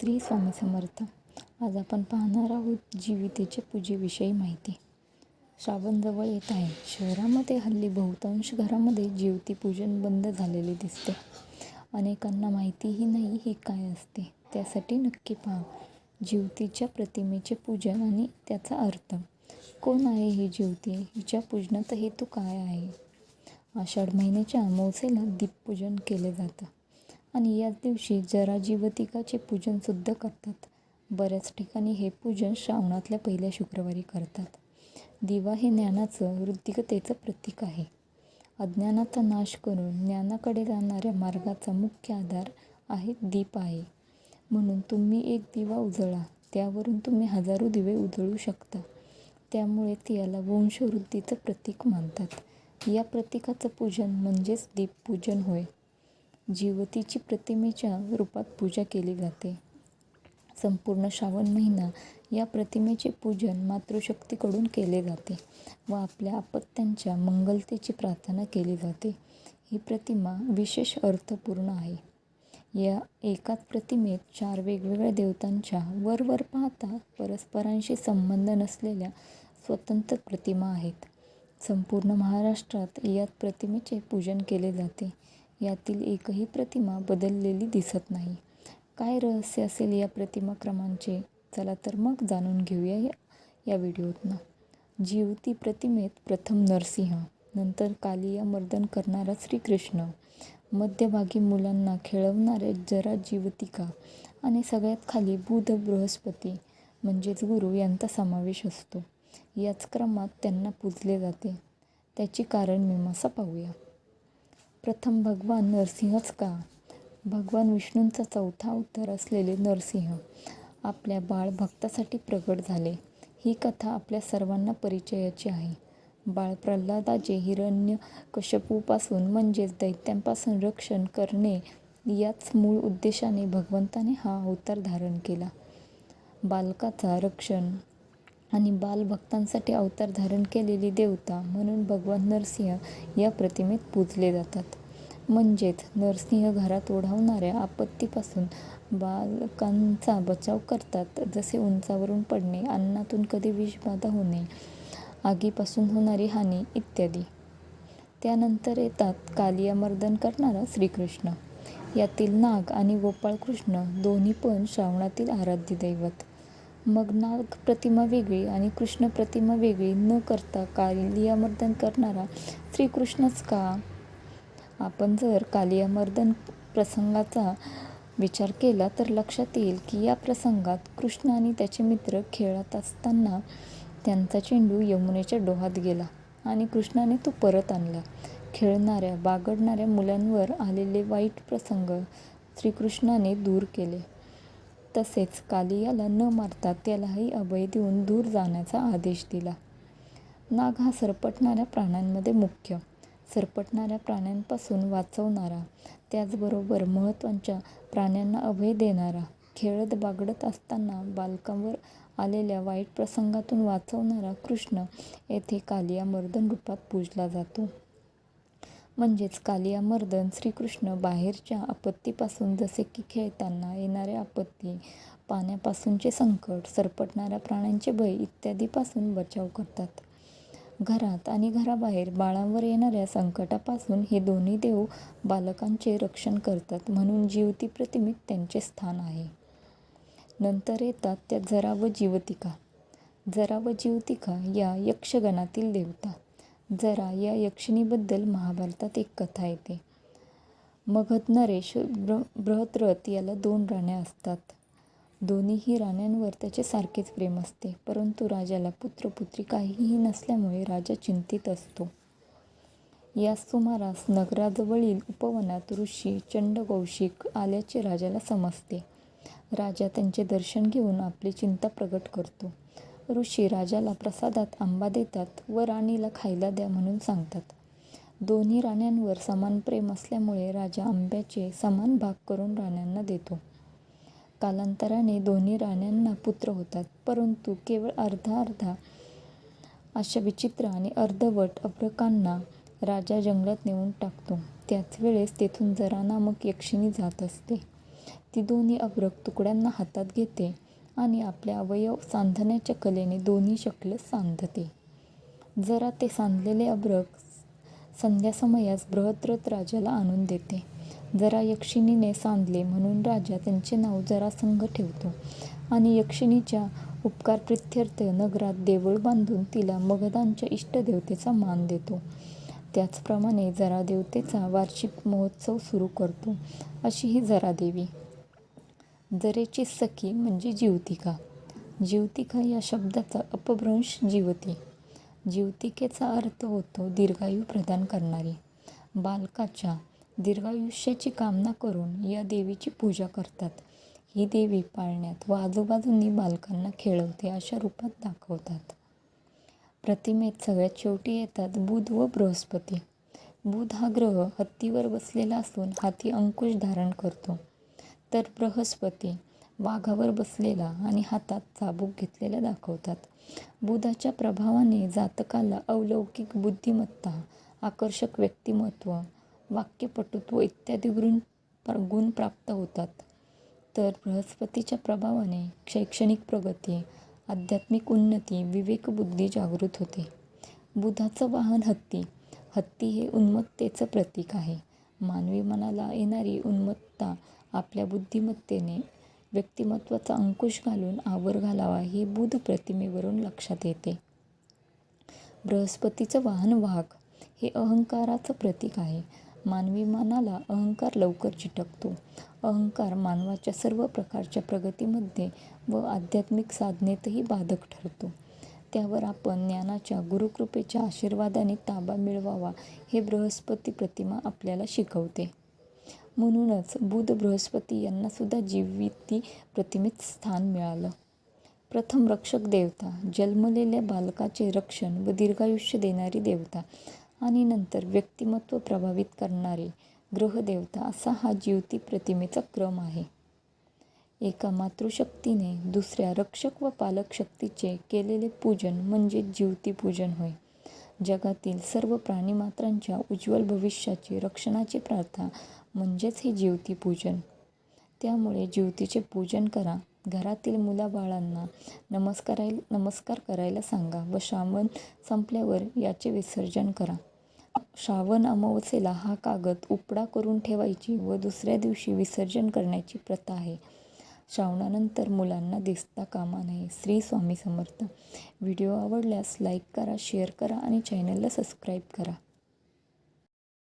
श्री स्वामी समर्थ. आज आपण पाहणार आहोत जीवितेच्या पूजेविषयी माहिती. श्रावण जवळ येत आहे. शहरामध्ये हल्ली बहुतांश घरामध्ये जीवती पूजन बंद झालेले दिसते. अनेकांना माहितीही नाही हे काय असते. त्यासाठी नक्की पहा. जीवतीच्या प्रतिमेचे पूजन आणि त्याचा अर्थ. कोण आहे ही जीवती? हिच्या पूजनाचा हेतू काय आहे? आषाढ महिन्याच्या अमावस्येला दीपपूजन केले जातं. आणि याच दिवशी जरा जीवतिकाचे पूजनसुद्धा करतात. बऱ्याच ठिकाणी हे पूजन श्रावणातल्या पहिल्या शुक्रवारी करतात. दिवा हे ज्ञानाचं वृद्धिकतेचं प्रतीक आहे. अज्ञानाचा नाश करून ज्ञानाकडे जाणाऱ्या मार्गाचा मुख्य आधार आहे दीप आहे. म्हणून तुम्ही एक दिवा उजळा त्यावरून तुम्ही हजारो दिवे उजळू शकता. त्यामुळे याला वंशवृद्धीचं प्रतीक मानतात. या प्रतीकाचं पूजन म्हणजेच दीपपूजन होय. जीवतीची प्रतिमेच्या रूपात पूजा केली जाते. संपूर्ण श्रावण महिना या प्रतिमेचे पूजन मातृशक्तीकडून केले जाते व आपल्या अपत्यांच्या मंगलतेची प्रार्थना केली जाते. ही प्रतिमा विशेष अर्थपूर्ण आहे. या एकाच प्रतिमेत चार वेगवेगळ्या देवतांच्या वरवर पाहता परस्परांशी संबंध नसलेल्या स्वतंत्र प्रतिमा आहेत. संपूर्ण महाराष्ट्रात यात प्रतिमेचे पूजन केले जाते. यातील एकही प्रतिमा बदललेली दिसत नाही. काय रहस्य असेल या प्रतिमा क्रमांचे? चला तर मग जाणून घेऊया या या व्हिडिओतनं. जीवती प्रतिमेत प्रथम नरसिंह नंतर कालिया मर्दन करणारा श्रीकृष्ण मध्यभागी मुलांना खेळवणारे जरा जीवतिका आणि सगळ्यात खाली बुध बृहस्पती म्हणजेच गुरु यांचा समावेश असतो. याच क्रमात त्यांना पूजले जाते. त्याची कारण मीमांसा पाहूया. प्रथम भगवान नरसिंहच का? भगवान विष्णूंचा चौथा अवतार असलेले नरसिंह आपल्या बाळ भक्तासाठी प्रगट झाले. ही कथा आपल्या सर्वांना परिचयाची आहे. बाळ प्रल्हादाचे हिरण्य कशपूपासून म्हणजेच दैत्यांपासून रक्षण करणे याच मूळ उद्देशाने भगवंताने हा अवतार धारण केला. बालकाचा रक्षण आणि बालभक्तांसाठी अवतार धारण केलेली देवता म्हणून भगवान नरसिंह या प्रतिमेत पूजले जातात. म्हणजेच नरसिंह घरात ओढावणाऱ्या आपत्तीपासून बालकांचा बचाव करतात. जसे उंचावरून पडणे अन्नातून कधी विषबाधा होणे आगीपासून होणारी हानी इत्यादी. त्यानंतर येतात कालियामर्दन करणारा श्रीकृष्ण. यातील नाग आणि गोपाळकृष्ण दोन्ही पण श्रावणातील आराध्य दैवत. मग नाग प्रतिमा वेगळी आणि कृष्ण प्रतिमा वेगळी न करता कालियामर्दन करणारा श्रीकृष्णच का? आपण जर कालियामर्दन प्रसंगाचा विचार केला तर लक्षात येईल की या प्रसंगात कृष्ण आणि त्याचे मित्र खेळत असताना त्यांचा चेंडू यमुनेच्या डोहात गेला आणि कृष्णाने तो परत आणला. खेळणाऱ्या बागडणाऱ्या मुलांवर आलेले वाईट प्रसंग श्रीकृष्णाने दूर केले. तसेच कालियाला न मारता त्यालाही अभय देऊन दूर जाण्याचा आदेश दिला. नाग हा सरपटणाऱ्या प्राण्यांमध्ये मुख्य. सरपटणाऱ्या प्राण्यांपासून वाचवणारा त्याचबरोबर महत्त्वाच्या प्राण्यांना अभय देणारा खेळत बागडत असताना बालकांवर आलेल्या वाईट प्रसंगातून वाचवणारा कृष्ण येथे कालिया मर्दन रूपात पूजला जातो. म्हणजेच कालिया मर्दन श्रीकृष्ण बाहेरच्या आपत्तीपासून जसे की खेळताना येणारे आपत्ती पाण्यापासूनचे संकट सरपटणाऱ्या प्राण्यांचे भय इत्यादीपासून बचाव करतात. घरात आणि घराबाहेर बाळांवर येणाऱ्या संकटापासून हे दोन्ही देव बालकांचे रक्षण करतात म्हणून जीवती प्रतिमेत त्यांचे स्थान आहे. नंतर येतात त्या जरा व जीवतिका. जरा व जीवतिका या यक्षगणातील देवता. जरा या यक्षिणीबद्दल महाभारतात एक कथा येते. मगध नरेश ब्र बृहद्रथ याला दोन राण्या असतात. दोन्हीही राण्यांवर त्याचे सारखेच प्रेम असते परंतु राजाला पुत्रपुत्री काहीही नसल्यामुळे राजा चिंतित असतो. या सुमारास नगराजवळील उपवनात ऋषी चंडकौशिक आल्याचे राजाला समजते. राजा त्यांचे दर्शन घेऊन आपली चिंता प्रगट करतो. ऋषी राजाला प्रसादात आंबा देतात व राणीला खायला द्या म्हणून सांगतात. दोन्ही राण्यांवर समान प्रेम असल्यामुळे राजा आंब्याचे समान भाग करून राण्यांना देतो. कालांतराने दोन्ही राण्यांना पुत्र होतात परंतु केवळ अर्धा अर्धा अशा विचित्र आणि अर्धवट अभ्रकांना राजा जंगलात नेऊन टाकतो. त्याच वेळेस तेथून जरा नामक यक्षिणी जात असते. ती दोन्ही अभ्रक तुकड्यांना हातात घेते आणि आपल्या अवयव सांधण्याच्या कलेने दोन्ही शक्ल सांधते. जरा ते सांधलेले अभ्रक संध्यासमयास बृहद्रथ राजाला आणून देते. जरा यक्षिणीने सांधले म्हणून राजा त्यांचे नाव जरासंघ ठेवतो आणि यक्षिणीच्या उपकार प्रित्यर्थ नगरात देवळ बांधून तिला मगधांच्या इष्टदेवतेचा मान देतो. त्याचप्रमाणे जरा देवतेचा वार्षिक महोत्सव सुरू करतो. अशी ही जरादेवी जरेची सखी म्हणजे जीवतिका. जीवतिका या शब्दाचा अपभ्रंश जीवती. जीवतिकेचा अर्थ होतो दीर्घायू प्रदान करणारी. बालकाच्या दीर्घायुष्याची कामना करून या देवीची पूजा करतात. ही देवी पाळण्यात व आजूबाजूंनी बालकांना खेळवते अशा रूपात दाखवतात. प्रतिमेत सगळ्यात शेवटी येतात बुध व बृहस्पती. बुध हा ग्रह हत्तीवर बसलेला असून हाती अंकुश धारण करतो. तर बृहस्पती वाघावर बसलेला आणि हातात चाबूक घेतलेला दाखवतात. बुधाच्या प्रभावाने जातकाला अलौकिक बुद्धिमत्ता आकर्षक व्यक्तिमत्व वाक्यपटुत्व इत्यादी गुण गुण प्राप्त होतात. तर बृहस्पतीच्या प्रभावाने शैक्षणिक प्रगती आध्यात्मिक उन्नती विवेकबुद्धी जागृत होते. बुधाचं वाहन हत्ती हत्ती हे उन्मत्तेचं प्रतीक आहे. मानवी मनाला येणारी उन्मत्ता आपल्या बुद्धिमत्तेने व्यक्तिमत्वाचा अंकुश घालून आवर घालावा ही बुध प्रतिमेवरून लक्षात येते. बृहस्पतीचं वाहन वाघ हे अहंकाराचं प्रतीक आहे. मानवी मनाला अहंकार लवकर चिटकतो. अहंकार मानवाच्या सर्व प्रकारच्या प्रगतीमध्ये व आध्यात्मिक साधनेतही बाधक ठरतो. त्यावर आपण ज्ञानाच्या गुरुकृपेच्या आशीर्वादाने ताबा मिळवावा हे बृहस्पती प्रतिमा आपल्याला शिकवते. म्हणूनच बुध बृहस्पती यांनासुद्धा जीविती प्रतिमेत स्थान मिळालं. प्रथम रक्षक देवता जन्मलेल्या बालकाचे रक्षण व दीर्घायुष्य देणारी देवता आणि नंतर व्यक्तिमत्व प्रभावित करणारे ग्रहदेवता असा हा ज्योती प्रतिमेचा क्रम आहे. एका मातृशक्तीने दुसऱ्या रक्षक व पालक शक्तीचे केलेले पूजन म्हणजे जीवतीपूजन होय. जगातील सर्व प्राणीमात्रांच्या उज्ज्वल भविष्याची रक्षणाची प्रार्थना म्हणजेच हे जीवतीपूजन त्यामुळे जीवतीचे पूजन करा. घरातील मुलाबाळांना नमस्काराय नमस्कार करायला सांगा व श्रावण संपल्यावर याचे विसर्जन करा. श्रावण अमावस्येला हा कागद उपडा करून ठेवायची व दुसऱ्या दिवशी विसर्जन करण्याची प्रथा आहे. श्रावणानंतर मुलांना दिसता कामा नये. श्री स्वामी समर्थ. व्हिडिओ आवडल्यास लाईक करा शेअर करा आणि चॅनलला सबस्क्राईब करा.